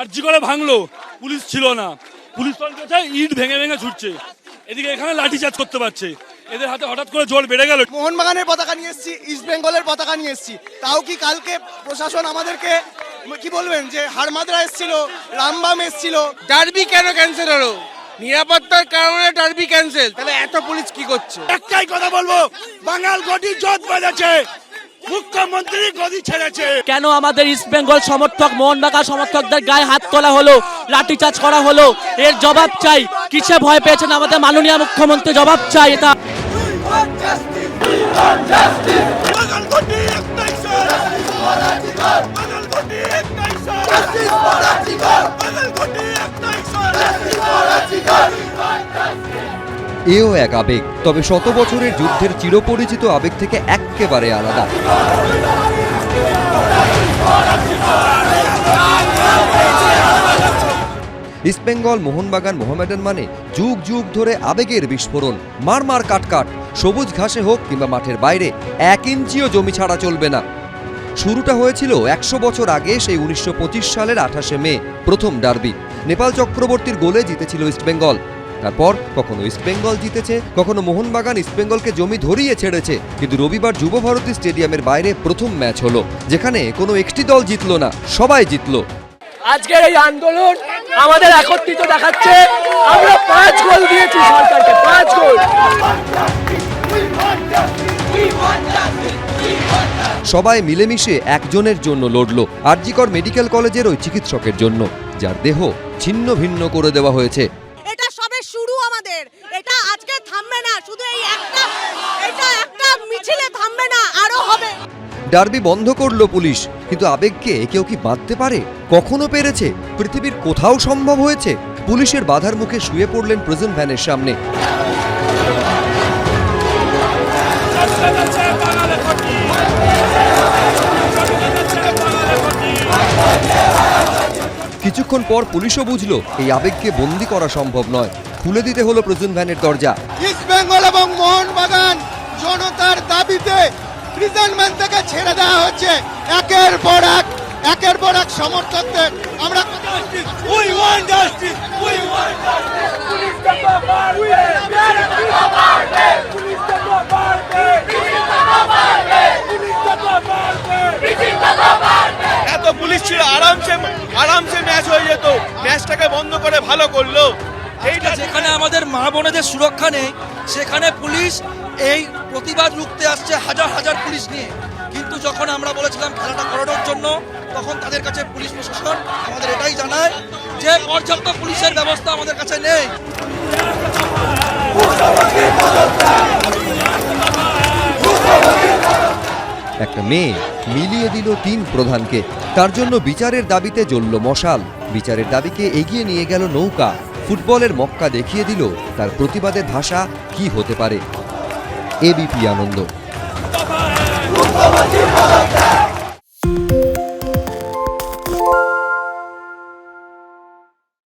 আর্জি করে ভাঙলো। পুলিশ ছিল না। পুলিশ তখন ইট ভেঙে ভেঙে ছুটছে। এদিকে এখানে লাঠি চার্জ করতে পারছে। এদের হাতে হঠাৎ করে জোর বেড়ে গেল। মোহনবাগানের পতাকা নিয়ে এসেছি ইস্ট বেঙ্গলের পতাকা নিয়ে এসেছি। তাও কি কালকে প্রশাসন আমাদেরকে কি বলবেন যে হারমাদরা এসেছিল রামবাম এসেছিল? ডার্বি কেন ক্যান্সেল হলো? নিরাপত্তার কারণে ডার্বি ক্যান্সেল তাহলে এত পুলিশ কি করছে? একটাই কথা বলব বাঙাল গদি জোট বেঁধেছে। মুখ্যমন্ত্রী গদি ছেড়েছে। কেন আমাদের ইস্ট বেঙ্গল সমর্থক মোহনবাগান সমর্থকদের গায়ে হাত তোলা হলো লাঠিচার্জ করা হলো? এর জবাব চাই। কিসে ভয় পেয়েছেন আমাদের মাননীয় মুখ্যমন্ত্রী? জবাব চাই এটা। এও এক আবেগ। তবে শত বছরের যুদ্ধের চিরপরিচিত আবেগ থেকে এক্কেবারে আলাদা। ইস্টবেঙ্গল মোহনবাগান, মোহামেডান মানে যুগ যুগ ধরে আবেগের বিস্ফোরণ। মার মার কাট কাট, সবুজ ঘাসে হোক কিংবা মাঠের বাইরে, এক ইঞ্চিও জমি ছাড়া চলবে না। শুরুটা হয়েছিল একশো বছর আগে, সেই উনিশশো পঁচিশ সালের আঠাশে মে, প্রথম ডার্বি। নেপাল চক্রবর্তীর গোলে জিতেছিল ইস্টবেঙ্গল তারপর কখনো ইস্টবেঙ্গল জিতেছে কখনো মোহনবাগান ইস্টবেঙ্গলকে জমি ধরিয়ে ছেড়েছে কিন্তু রবিবার যুব ভারতী স্টেডিয়ামের বাইরে প্রথম ম্যাচ হলো যেখানে কোনো একটি দল জিতলো না সবাই জিতল। আজকের এই আন্দোলন আমাদের একত্রিত দেখাচ্ছে আমরা পাঁচ গোল দিয়েছি সরকারকে পাঁচ গোল। সবাই মিলেমিশে একজনের জন্য লড়ল আরজিকর মেডিকেল কলেজের ওই চিকিৎসকের জন্য যার দেহ ছিন্ন ভিন্ন করে দেওয়া হয়েছে। ডার্বি বন্ধ করল পুলিশ, কিন্তু আবেগকে কেউ কি বাঁধতে পারে? কখনো পেরেছে? পৃথিবীর কোথাও সম্ভব হয়েছে? পুলিশের বাধার মুখে শুয়ে পড়লেন প্রেজেন্ট ভ্যানের সামনে। কিছুক্ষণ পর পুলিশও বুঝলো, এই আবেগকে বন্দি করা সম্ভব নয়। খুলে দিতে হলো প্রেজেন্ট ভ্যানের দরজা। ইস্ট বেঙ্গল এবং মোহনবাগান জনতার দাবিতে প্রিজনমেন্ট থেকে ছেড়ে দেওয়া হচ্ছে। একের পর এক একের পর এক সমর্থকদের আমরা we want justice we want এত পুলিশ ছিল আরামসে আরামসে ম্যাচ হয়ে যেত। ম্যাচটাকে বন্ধ করে ভালো করল। মা বোনেদের সুরক্ষা নেই, সেখানে পুলিশ এই প্রতিবাদ রুখতে আসছে হাজার হাজার পুলিশ নিয়ে। কিন্তু যখন আমরা বলেছিলাম খেলাটা করানোর জন্য, তখন তাদের কাছে পুলিশ প্রশাসন আমাদের এটাই জানায় যে পর্যাপ্ত পুলিশের ব্যবস্থা আমাদের কাছে নেই। একটা মেয়ে মিলিয়ে দিল তিন প্রধানকে, তার জন্য বিচারের দাবিতে জ্বলল মশাল। বিচারের দাবিকে এগিয়ে নিয়ে গেল নৌকা। ফুটবলের মক্কা দেখিয়ে দিল তার প্রতিবাদের ভাষা কি হতে পারে। এবিপি আনন্দ।